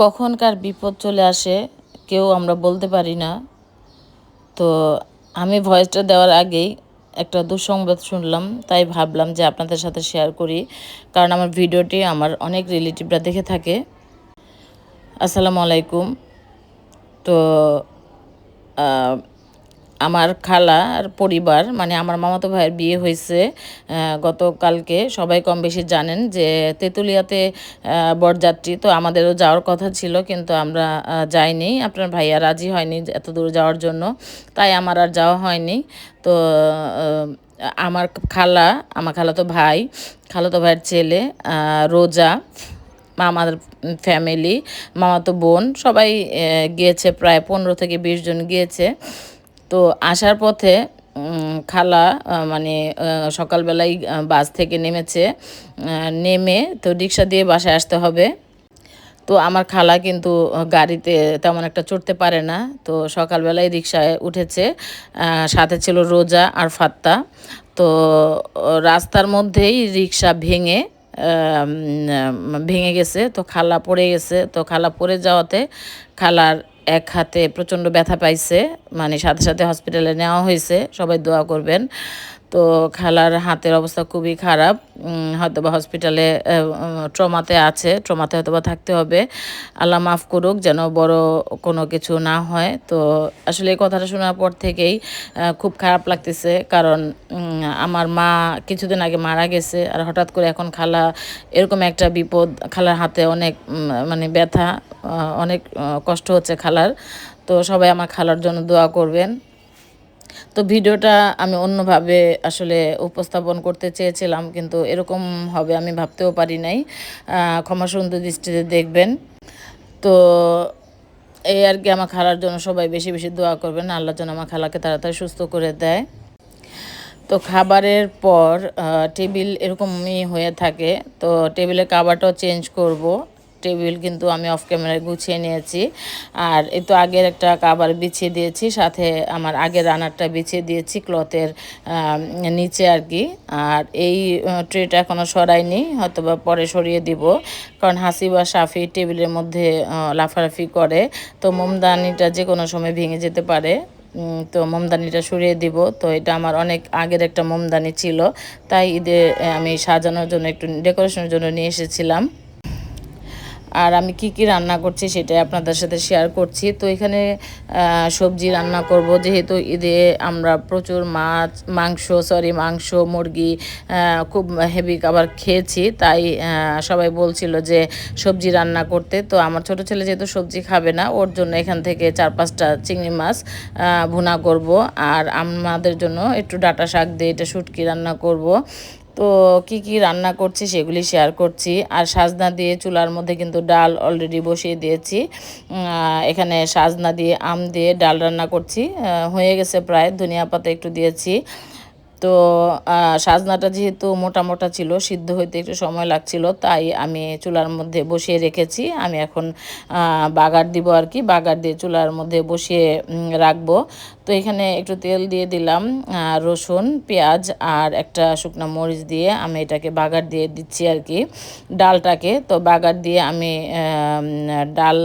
কখনকার বিপদ চলে আসে, কেউ আমরা বলতে পারি না। তো আমি ভয়েসটা দেওয়ার আগেই একটা দুঃসংবাদ শুনলাম, তাই ভাবলাম যে আপনাদের সাথে শেয়ার করি, কারণ আমার ভিডিওটি আমার অনেক রিলেটিভরা দেখে থাকে। আসসালামু আলাইকুম। তো আমার খালা আর পরিবার মানে আমার মামাতো ভাইয়ের বিয়ে হয়েছে গতকালকে। সবাই কম বেশি জানেন যে তেঁতুলিয়াতে বরযাত্রী, তো আমাদেরও যাওয়ার কথা ছিল, কিন্তু আমরা যাইনি। আপনার ভাইয়া রাজি হয়নি এত দূর যাওয়ার জন্য, তাই আমার আর যাওয়া হয়নি। তো আমার খালা, আমার খালাতো ভাই, খালাতো ভাইয়ের ছেলে রোজা মামার ফ্যামিলি, মামাতো বোন, সবাই গিয়েছে, প্রায় পনেরো থেকে বিশ জন গিয়েছে। তো আসার পথে খালা মানে সকালবেলায় বাস থেকে নেমেছে। নেমে তো রিক্সা দিয়ে বাসায় আসতে হবে। তো আমার খালা কিন্তু গাড়িতে তেমন একটা চড়তে পারে না। তো সকালবেলায় রিক্সায় উঠেছে। সাথে ছিল রোজা আর ফাত্তা। তো রাস্তার মধ্যেই রিক্সা ভেঙে ভেঙে গেছে। তো খালা পড়ে গেছে। তো খালা পড়ে যাওয়াতে খালার এক হাতে প্রচণ্ড ব্যথা পাইছে মানে সাথে সাথে হসপিটালে নেওয়া হয়েছে সবাই দোয়া করবেন। তো খালার হাতের অবস্থা খুবই খারাপ। হয়তো বা হসপিটালে ট্রমাতে আছে। ট্রমাতে হয়তো বা থাকতে হবে। আল্লাহ মাফ করুক যেন বড় কোনো কিছু না হয়। তো আসলে এই কথাটা শোনার পর থেকেই খুব খারাপ লাগতেছে। কারণ আমার মা কিছুদিন আগে মারা গেছে। আর হঠাৎ করে এখন খালা এরকম একটা বিপদ, খালার হাতে অনেক মানে ব্যথা অনেক কষ্ট হচ্ছে খালার। তো সবাই আমার খালার জন্য দোয়া করবেন। তো ভিডিওটা আমি অন্যভাবে আসলে উপস্থাপন করতে চেয়েছিলাম, কিন্তু এরকম হবে আমি ভাবতেও পারি নাই। ক্ষমা সুন্দর দৃষ্টিতে দেখবেন। তো এই আর কি আমার খালার জন্য সবাই বেশি বেশি দোয়া করবেন আল্লাহর জন্য আমার খালাকে তাড়াতাড়ি সুস্থ করে দেয়। তো খাবারের পর টেবিল এরকমই হয়ে থাকে, তো টেবিলের কাবারটাও চেঞ্জ করব। টেবিল কিন্তু আমি অফ ক্যামেরায় গুছিয়ে নিয়েছি। আর এই তো আগের একটা কাবার বিছিয়ে দিয়েছি, সাথে আমার আগের রানারটা বিছিয়ে দিয়েছি ক্লথের নিচে আর কি। আর এই ট্রেটা এখনও সরাইনি হয়তো বা পরে সরিয়ে দিব। কারণ হাসি বা সাফি টেবিলের মধ্যে লাফালাফি করে। তো মোমদানিটা যে কোনো সময় ভেঙে যেতে পারে। তো মোমদানিটা সরিয়ে দিব। তো এটা আমার অনেক আগের একটা মোমদানি ছিল। তাই ঈদে আমি সাজানোর জন্য একটু ডেকোরেশনের জন্য নিয়ে এসেছিলাম। আর আমি কি কি রান্না করছি সেটাই আপনাদের সাথে শেয়ার করছি। তো এখানে সবজি রান্না করব। যেহেতু ঈদে আমরা প্রচুর মাছ, মাংস সরি মাংস, মুরগি খুব হেভি খাবার খেয়েছি। তাই সবাই বলছিল যে সবজি রান্না করতে। তো আমার ছোট ছেলে যেহেতু সবজি খাবে না, ওর জন্য এখান থেকে চার পাঁচটা চিংড়ি মাছ ভুনা করব। আর আমাদের জন্য একটু ডাটা শাক দিয়ে এটা শুটকি রান্না করব। তো কি কি রান্না করছি সেগুলি শেয়ার করছি। আর সাজনা দিয়ে চুলার মধ্যে কিন্তু ডাল অলরেডি বসিয়ে দিয়েছি। এখানে সাজনা দিয়ে আম দিয়ে ডাল রান্না করছি। হয়ে গেছে প্রায়, ধনিয়া পাতা একটু দিয়েছি। তো সাজনাটা যেহেতু মোটা মোটা ছিল, সিদ্ধ হইতে একটু সময় লাগছিল, তাই আমি চুলার মধ্যে বসিয়ে রেখেছি। আমি এখন বাগার দিব আর কি, বাগার দিয়ে চুলার মধ্যে বসিয়ে রাখব। তো এখানে একটু তেল দিয়ে দিলাম রসুন, পেঁয়াজ আর একটা শুকনো মরিচ দিয়ে আমি এটাকে বাগার দিয়ে দিচ্ছি আর কি, ডালটাকে। তো বাগার দিয়ে আমি ডাল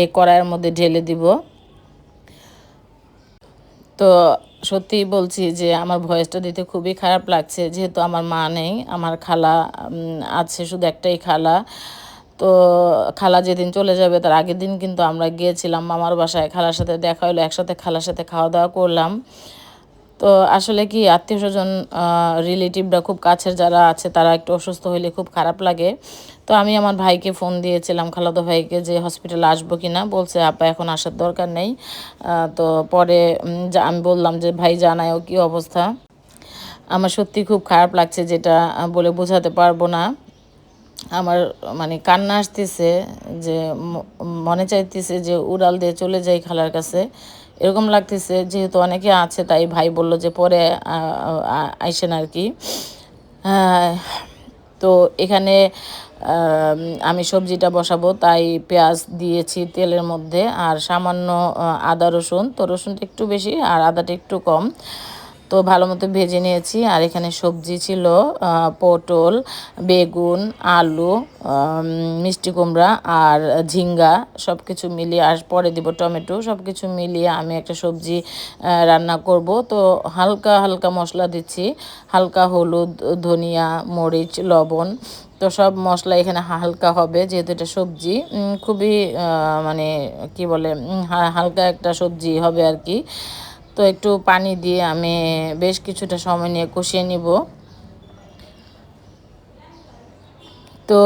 এ কড়াইয়ের মধ্যে ঢেলে দিব। তো সত্যি বলছি যে আমার ভয়েসটা দিতে খুবই খারাপ লাগছে, যেহেতু আমার মা নেই, আমার খালা আছে শুধু একটাই খালা। তো খালা যেদিন চলে যাবে তার আগের দিন কিন্তু আমরা গিয়েছিলাম মামার বাসায়, খালার সাথে দেখা হলো, একসাথে খালার সাথে খাওয়া দাওয়া করলাম। তো আসলে কি, আত্মীয় স্বজন রিলেটিভরা খুব কাছের যারা আছে তারা একটু অসুস্থ হইলে খুব খারাপ লাগে। তো আমি আমার ভাইকে ফোন দিয়েছিলাম, খালাতো ভাইকে যে হসপিটালে আসব কি না বলছে, আপা, এখন আসার দরকার নেই। তো পরে আমি বললাম যে, ভাই জানায়ও কী অবস্থা? আমার সত্যি খুব খারাপ লাগছে যেটা বলে বোঝাতে পারব না। আমার মানে কান্না আসতেছে যে মনে চাইতেছে যে, উড়াল দিয়ে চলে যাই খালার কাছে। এরকম লাগতেছে, যেহেতু অনেকে আছে, তাই ভাই বলল যে, পরে আইসেন আর কি। তো এখানে আমি সবজিটা বসাবো, তাই পেঁয়াজ দিয়েছি তেলের মধ্যে, আর সামান্য আদা রসুন, তো রসুনটা একটু বেশি আর আদাটা একটু কম। তো ভালো মতো ভেজে নিয়েছি। আর এখানে সবজি ছিল পটল, বেগুন, আলু মিষ্টি কুমড়া আর ঝিঙ্গা সব কিছু মিলিয়ে, আর পরে দিব টমেটো সব কিছু মিলিয়ে আমি একটা সবজি রান্না করব। তো হালকা হালকা মশলা দিচ্ছি, হালকা হলুদ, ধনিয়া, মরিচ, লবণ, তো সব মশলা এখানে হালকা হবে যেহেতু এটা সবজি। খুবই মানে কি বলে হালকা একটা সবজি হবে আর কি। তো একটু পানি দিয়ে আমি বেশ কিছুটা সময় নিয়ে কষিয়ে নিব। তো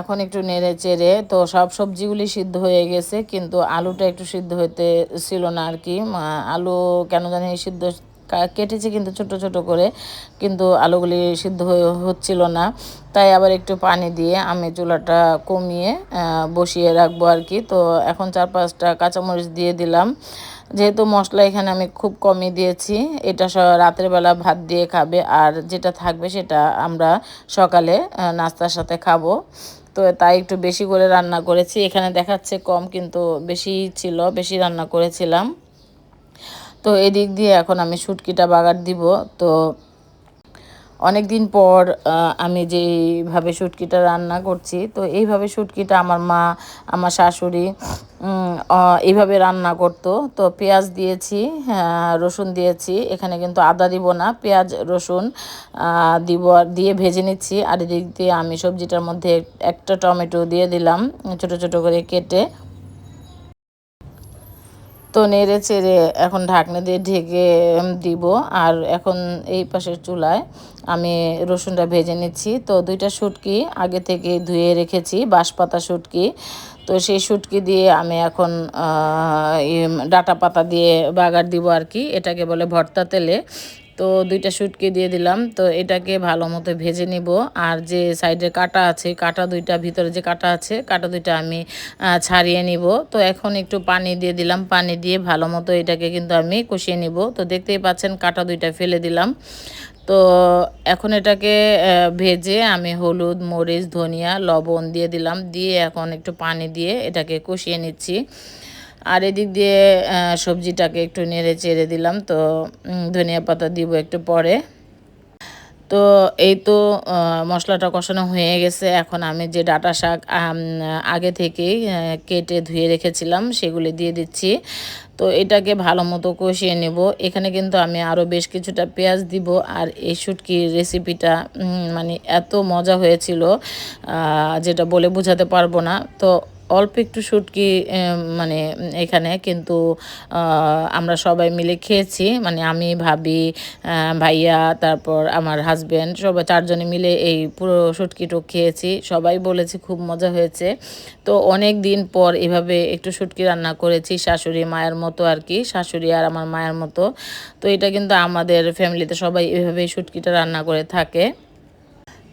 এখন একটু নেড়ে চেড়ে, তো সব সবজিগুলি সিদ্ধ হয়ে গেছে, কিন্তু আলুটা একটু সিদ্ধ হতে ছিল না আর কি। আলু কেন জানি সিদ্ধ কেটেছি কিন্তু ছোট ছোট করে, কিন্তু আলুগুলি সিদ্ধ হচ্ছিল না। তাই আবার একটু পানি দিয়ে আমি চুলাটা কমিয়ে বসিয়ে রাখব আর কি। তো এখন চার পাঁচটা কাঁচামরিচ দিয়ে দিলাম। যেহেতু মশলা এখানে আমি খুব কমই দিয়েছি, এটা রাতের বেলা ভাত দিয়ে খাবে, আর যেটা থাকবে সেটা আমরা সকালে নাস্তার সাথে খাব। তো তাই একটু বেশি করে রান্না করেছি। এখানে দেখাচ্ছে কম কিন্তু বেশি ছিল, বেশি রান্না করেছিলাম। তো এদিক দিয়ে এখন আমি শুটকিটা বাগার দিব। তো অনেক দিন পর আমি যেইভাবে শুটকিটা রান্না করছি তো এইভাবে শুটকিটা আমার মা আমার শাশুড়ি এইভাবে রান্না করতো। তো পেঁয়াজ দিয়েছি আহ, রসুন দিয়েছি এখানে কিন্তু আদা দিব না পেঁয়াজ রসুন দিব দিয়ে ভেজে নিচ্ছি। আর এদিক দিয়ে আমি সবজিটার মধ্যে একটা টমেটো দিয়ে দিলাম ছোট ছোট করে কেটে। তো নেড়ে চেড়ে এখন ঢাকনা দিয়ে ঢেকে দিব। আর এখন এই পাশের চুলায় আমি রসুনটা ভেজে নিচ্ছি। তো দুইটা শুটকি আগে থেকে ধুয়ে রেখেছি, বাঁশপাতা শুটকি। তো সেই শুটকি দিয়ে আমি এখন ডাঁটা পাতা দিয়ে বাগার দিব আর কি। এটাকে বলে ভর্তা তেলে। তো দুইটা শুটকি দিয়ে দিলাম। তো এটাকে ভালো মতো ভেজে নিব। আর যে সাইডে কাটা আছে, কাটা দুইটা, ভিতরে যে কাটা আছে, কাটা দুইটা আমি ছাড়িয়ে নিব। তো এখন একটু পানি দিয়ে দিলাম। পানি দিয়ে ভালো মতো এটাকে কিন্তু আমি কষিয়ে নিব। তো দেখতেই পাচ্ছেন কাটা দুইটা ফেলে দিলাম। তো এখন এটাকে ভেজে আমি হলুদ, মরিচ, ধনিয়া, লবণ দিয়ে দিলাম। দিয়ে এখন একটু পানি দিয়ে এটাকে কষিয়ে নিচ্ছি। আর এদিক দিয়ে সবজিটাকে একটু নেড়ে চেড়ে দিলাম, তো ধনিয়া পাতা দিব একটু পরে। তো, এই তো মশলাটা কষানো হয়ে গেছে। এখন আমি যে ডাটা শাক আগে থেকেই কেটে ধুয়ে রেখেছিলাম, সেগুলি দিয়ে দিচ্ছি। তো, এটাকে ভালো মতো কষিয়ে নেব। এখানে কিন্তু আমি আরও বেশ কিছুটা পেঁয়াজ দিব। আর এই শুটকির রেসিপিটা মানে এত মজা হয়েছিল যেটা বলে বোঝাতে পারব না। তো অল্প একটু শুটকি মানে এখানে কিন্তু আমরা সবাই মিলে খেয়েছি। মানে আমি, ভাবি ভাইয়া, তারপর আমার হাজব্যান্ড সবাই চারজনে মিলে এই পুরো শুটকিটো খেয়েছি। সবাই বলেছে খুব মজা হয়েছে। তো অনেক দিন পর এভাবে একটু শুটকি রান্না করেছি, শাশুড়ি মায়ের মতো আর কি, শাশুড়ি আর আমার মায়ের মতো। তো এটা কিন্তু আমাদের ফ্যামিলিতে সবাই এভাবেই শুটকিটা রান্না করে থাকে।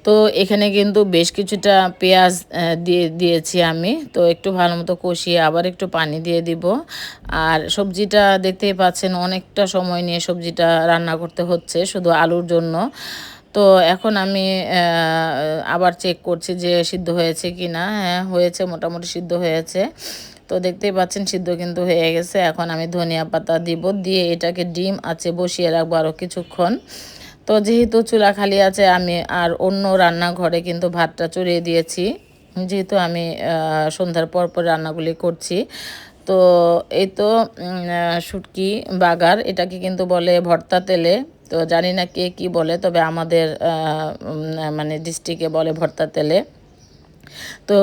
তো এখানে কিন্তু বেশ কিছুটা পেঁয়াজ দিয়ে, দিয়েছি আমি। তো একটু ভালো মতো কষিয়ে আবার একটু পানি দিয়ে দিব। আর সবজিটা দেখতেই পাচ্ছেন, অনেকটা সময় নিয়ে সবজিটা রান্না করতে হচ্ছে শুধু আলুর জন্য। তো এখন আমি আবার চেক করছি যে সিদ্ধ হয়েছে কি না হ্যাঁ হয়েছে, মোটামুটি সিদ্ধ হয়েছে। তো দেখতেই পাচ্ছেন, সিদ্ধ কিন্তু হয়ে গেছে। এখন আমি ধনিয়া পাতা দিব। দিয়ে এটাকে ডিম আছে বসিয়ে রাখব আরও কিছুক্ষণ। তো যেহেতু চুলা খালি আছে, আমি আর অন্য রান্নাঘরে কিন্তু ভাতটা চড়িয়ে দিয়েছি। যেহেতু আমি সন্ধ্যার পর পর রান্নাগুলি করছি। তো এই তো সুটকি বাগার, এটাকে কিন্তু বলে ভর্তা তেলে। তো জানি না কে কী বলে, তবে আমাদের মানে ডিস্ট্রিক্টে বলে ভর্তা তেলে। তো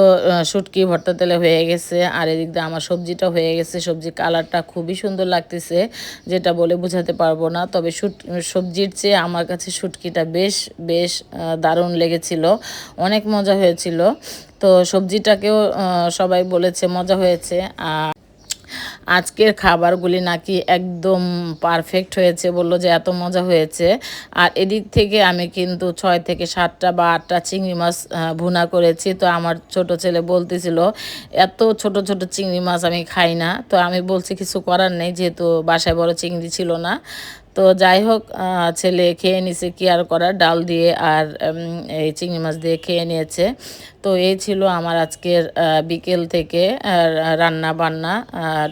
শুটকি ভর্তা তেলে হয়ে গেছে। আর এদিক দিয়ে আমার সবজিটা হয়ে গেছে। সবজি কালারটা খুবই সুন্দর লাগতেছে, যেটা বলে বোঝাতে পারব না। তবে শুট, সবজির চেয়ে আমার কাছে শুটকিটা বেশ বেশ দারুণ লেগেছিল। অনেক মজা হয়েছিল। তো সবজিটাকেও সবাই বলেছে মজা হয়েছে। আর আজকের খাবারগুলি নাকি একদম পারফেক্ট হয়েছে বলল যে এত মজা হয়েছে। আর এদিক থেকে আমি কিন্তু ছয় থেকে সাতটা বা আটটা চিংড়ি মাছ ভুনা করেছি। তো আমার ছোট ছেলে বলতেছিল, এত ছোট ছোট চিংড়ি মাছ আমি খাই না। তো আমি বলছি, কিছু করার নেই, যেহেতু বাসায় বড় চিংড়ি ছিল না। তো যাই হোক ছেলে খেয়ে নিছে কি আর করার? ডাল দিয়ে আর এই চিংড়ি মাছ দিয়ে খেয়ে নিয়েছে। তো এই ছিল আমার আজকের বিকেল থেকে রান্না বান্না।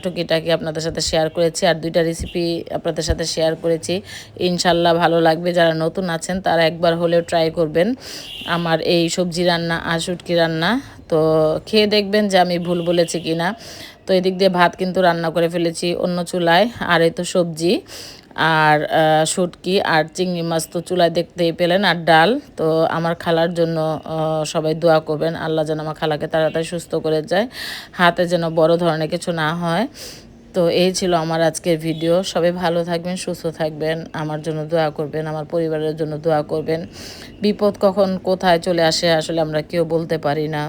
টুকিটাকি আপনাদের সাথে শেয়ার করেছি আর দুইটা রেসিপি আপনাদের সাথে শেয়ার করেছি। ইনশাল্লাহ ভালো লাগবে। যারা নতুন আছেন, তারা একবার হলেও ট্রাই করবেন আমার এই সবজি রান্না, আর শুটকি রান্না। তো খেয়ে দেখবেন যে আমি ভুল বলেছি কি না তো এদিক দিয়ে ভাত কিন্তু রান্না করে ফেলেছি অন্য চুলায়, আর এই তো সবজি। আর শুটকি আর চিংড়ি মাছ তো চুলায় দেখতেই পেলেন আর ডাল। তো আমার খালার জন্য সবাই দোয়া করবেন, আল্লাহ যেন আমার খালাকে তাড়াতাড়ি সুস্থ করে যায় হাতে যেন বড় ধরনের কিছু না হয়। তো এই ছিল আমার আজকের ভিডিও। সবাই ভালো থাকবেন, সুস্থ থাকবেন, আমার জন্য দোয়া করবেন, আমার পরিবারের জন্য দোয়া করবেন। বিপদ কখন কোথায় চলে আসে আসলে আমরা কেউ বলতে পারি না।